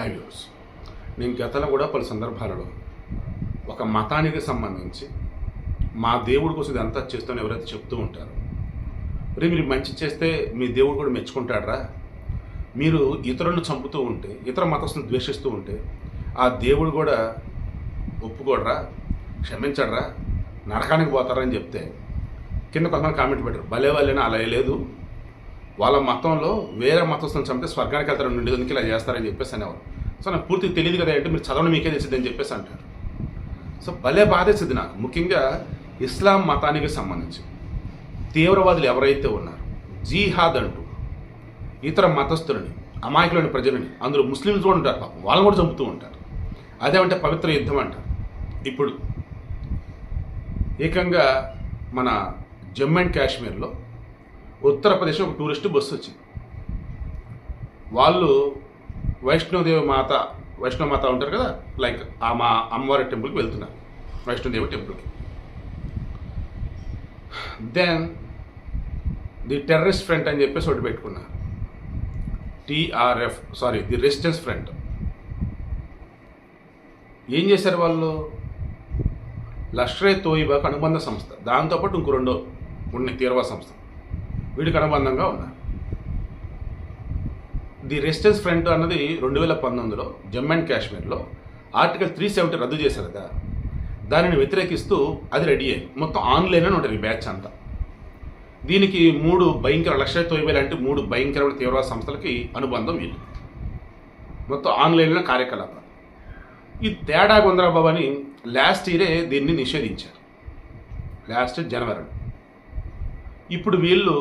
Hi views నేను గతంలో కూడా పలు సందర్భాలలో ఒక మతానికి సంబంధించి మా దేవుడి కోసం ఇదంతా చేస్తాను ఎవరైతే చెప్తూ ఉంటారు మరి మీరు మంచి చేస్తే మీ దేవుడు కూడా మెచ్చుకుంటాడరా. మీరు ఇతరులను చంపుతూ ఉంటే ఇతర మతస్థులను ద్వేషిస్తూ ఉంటే ఆ దేవుడు కూడా ఒప్పుకోడరా క్షమించడరా నరకానికి పోతారని చెప్తే కింద కొంతమంది కామెంట్ పెట్టారు. భలే వాళ్ళైనా అలా లేదు వాళ్ళ మతంలో వేరే మతస్థులను చంపితే స్వర్గానికి వెళ్తారు నుండి ఎందుకు ఇలా చేస్తారని చెప్పేసి అనేవారు సో నాకు పూర్తిగా తెలియదు కదా అంటే మీరు చదవడం మీకే తెలిసింది అని చెప్పేసి అంటారు. సో భలే బాధేసింది నాకు. ముఖ్యంగా ఇస్లాం మతానికి సంబంధించి తీవ్రవాదులు ఎవరైతే ఉన్నారో జీహాద్ అంటూ ఇతర మతస్థులని అమాయకులని ప్రజలని అందులో ముస్లింస్ కూడా ఉంటారు పాపం. వాళ్ళని కూడా చంపుతూ ఉంటారు. అదేమంటే పవిత్ర యుద్ధం అంటారు. ఇప్పుడు ఏకంగా మన జమ్మూ అండ్ కాశ్మీర్లో ఉత్తరప్రదేశ్ ఒక టూరిస్ట్ బస్సు వచ్చింది. వాళ్ళు వైష్ణోదేవి మాత వైష్ణవ మాత ఉంటారు కదా లైక్ ఆ మా అమ్మవారి టెంపుల్కి వెళ్తున్నారు వైష్ణోదేవి టెంపుల్కి. దెన్ ది టెర్రరిస్ట్ ఫ్రంట్ అని చెప్పేసి ఒకటి పెట్టుకున్నారు. TRF sorry the resistance front ఏం చేశారు వాళ్ళు? లష్కరే తోయిబాకు అనుబంధ సంస్థ దాంతోపాటు ఇంకో రెండో ఉన్నాయి తీవ్రవాద సంస్థ. వీడికి అనుబంధంగా ఉన్నారు ది రెసిస్టెన్స్ ఫ్రంట్ అన్నది రెండు వేల పంతొమ్మిదిలో జమ్మూ అండ్ కాశ్మీర్లో ఆర్టికల్ త్రీ సెవెంటీ రద్దు చేశారు కదా. దానిని వ్యతిరేకిస్తూ అది రెడీ అయింది మొత్తం ఆన్లైన్ అని ఉంటుంది బ్యాచ్ అంతా. దీనికి మూడు భయంకర లక్ష తొమ్మిది లాంటి మూడు భయంకరమైన తీవ్రవాద సంస్థలకి అనుబంధం వీళ్ళు. మొత్తం ఆన్లైన్లో కార్యకలాపాలు. ఈ తేడా గుందరాబాబు అని లాస్ట్ ఇయరే దీన్ని నిషేధించారు. లాస్ట్ జనవరి ఇప్పుడు వీళ్ళు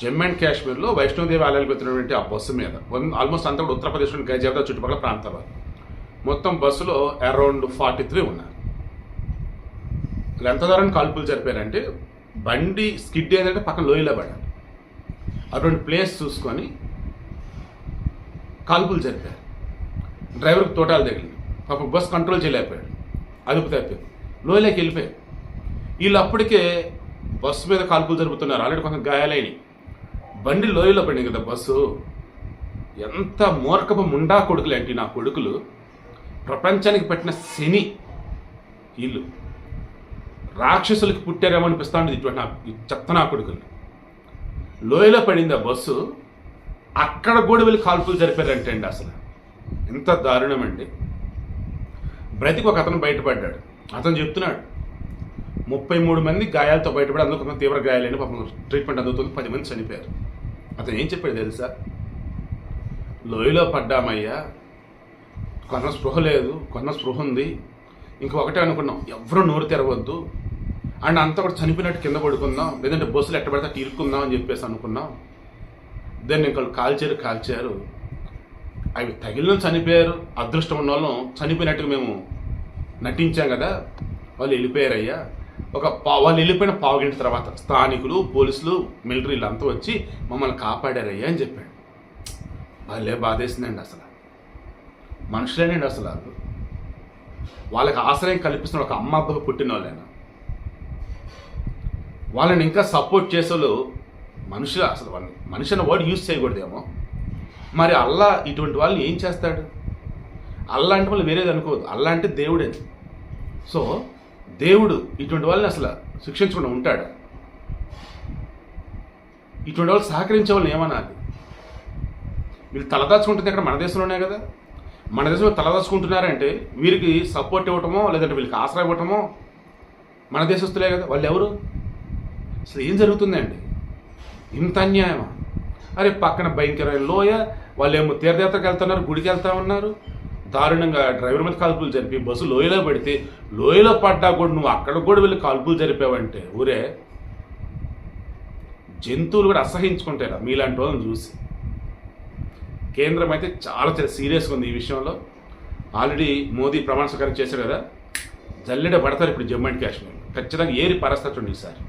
జమ్మూ అండ్ కాశ్మీర్లో వైష్ణోదేవి ఆలయాలకు వెళ్తున్నటువంటి ఆ బస్సు మీద ఆల్మోస్ట్ అంతా కూడా ఉత్తరప్రదేశ్లోని గైజాబాద్ చుట్టుపక్కల ప్రాంతాలు మొత్తం బస్సులో అరౌండ్ ఫార్టీ త్రీ ఉన్నారు ఎంత దూరం కాల్పులు జరిపారంటే బండి స్కిడ్ ఏంటంటే పక్కన లోయలో పడాలి అటువంటి ప్లేస్ చూసుకొని కాల్పులు జరిపారు. డ్రైవర్కి తోటాలు తగిలింది. పాప బస్ కంట్రోల్ చేయలేకపోయాడు. అదుపు తప్పింది లోయలోకి వెళ్ళిపోయారు. వీళ్ళు అప్పటికే బస్సు మీద కాల్పులు జరుపుతున్నారు. ఆల్రెడీ కొంచెం గాయాలైనవి. బండి లోయలో పడింది కదా బస్సు. ఎంత మూర్ఖపు ముండా కొడుకులు ఏంటి నా కొడుకులు. ప్రపంచానికి పెట్టిన శని వీళ్ళు. రాక్షసులకి పుట్టారేమో అనిపిస్తాండి ఇటువంటి నా చెత్త నా కొడుకులు. లోయలో పడింది ఆ బస్సు. అక్కడ కూడా వెళ్ళి కాల్పులు జరిపారంటే అండి అసలు. ఎంత దారుణం అండి బ్రతికి ఒక అతను బయటపడ్డాడు. అతను చెప్తున్నాడు ముప్పై మూడు మంది గాయాలతో బయటపడి అందులో తీవ్ర గాయాలని పాపం ట్రీట్మెంట్ అందుతుంది పది మంది చనిపోయారు. అతను ఏం చెప్పాడు తెలుసా? లోయలో పడ్డామయ్యా కొన్న స్పృహ లేదు కొన్న స్పృహ ఉంది. ఇంకొకటే అనుకున్నాం ఎవరు నోరు తెరవద్దు. అండ్ అంతా కూడా చనిపోయినట్టు కింద పడుకుందాం లేదంటే బస్సులు ఎట్టబడితే తీరుకుందాం ఇరుక్కుందాం అని చెప్పేసి అనుకున్నాం. దాన్ని ఇంకా కాల్చారు కాల్చారు అవి తగిలిన చనిపోయారు అదృష్టం ఉన్న వాళ్ళం చనిపోయినట్టుగా మేము నటించాం కదా వాళ్ళు వెళ్ళిపోయారయ్యా. ఒక పా వాళ్ళు వెళ్ళిపోయిన పావు గంట తర్వాత స్థానికులు పోలీసులు మిలిటరీలు అంతా వచ్చి మమ్మల్ని కాపాడారయ్యా అని చెప్పాడు. భలే బాధేసిందండి అసలు. మనుషులేనండి అసలు వాళ్ళు. వాళ్ళకి ఆశ్రయం కల్పిస్తున్న ఒక అమ్మ అబ్బకు పుట్టిన వాళ్ళైనా వాళ్ళని ఇంకా సపోర్ట్ చేసేవాళ్ళు మనుషులు అసలు వాళ్ళని మనిషి అన్న వర్డ్ యూజ్ చేయకూడదేమో. మరి అల్లా ఇటువంటి వాళ్ళని ఏం చేస్తాడు? అల్లా అంటే వాళ్ళు వేరేది అనుకోవద్దు. అల్లా అంటే దేవుడే. సో దేవుడు ఇటువంటి వాళ్ళని అసలు శిక్షించకుండా ఉంటాడు. ఇటువంటి వాళ్ళు సహకరించే వాళ్ళని ఏమనాలి? వీళ్ళు తలదాచుకుంటుంది ఇక్కడ మన దేశంలోనే కదా. మన దేశంలో తలదాచుకుంటున్నారంటే వీరికి సపోర్ట్ ఇవ్వటమో లేదంటే వీళ్ళకి ఆసరా ఇవ్వటమో మన దేశస్తులే కదా. వాళ్ళు ఎవరు? అసలు ఏం జరుగుతుందండి? ఇంత అన్యాయమా? అరే పక్కన భయంకరమైన లోయ వాళ్ళేమో తీర్థయాత్రకు వెళ్తున్నారు గుడికి వెళ్తా ఉన్నారు దారుణంగా డ్రైవర్ మీద కాల్పులు జరిపి బస్సు లోయలో పెడితే లోయలో పడ్డా కూడా నువ్వు అక్కడ కూడా వెళ్ళి కాల్పులు జరిపావంటే ఊరే? జంతువులు కూడా అసహించుకుంటాయి మీలాంటి వాళ్ళని చూసి. కేంద్రం అయితే చాలా చాలా సీరియస్గా ఉంది ఈ విషయంలో. ఆల్రెడీ మోదీ ప్రమాణ స్వీకారం చేశారు కదా. జల్లెడ పడతారు ఇప్పుడు జమ్మూ అండ్ కాశ్మీర్ ఖచ్చితంగా ఏరి పరిస్థితి ఉంది ఈసారి.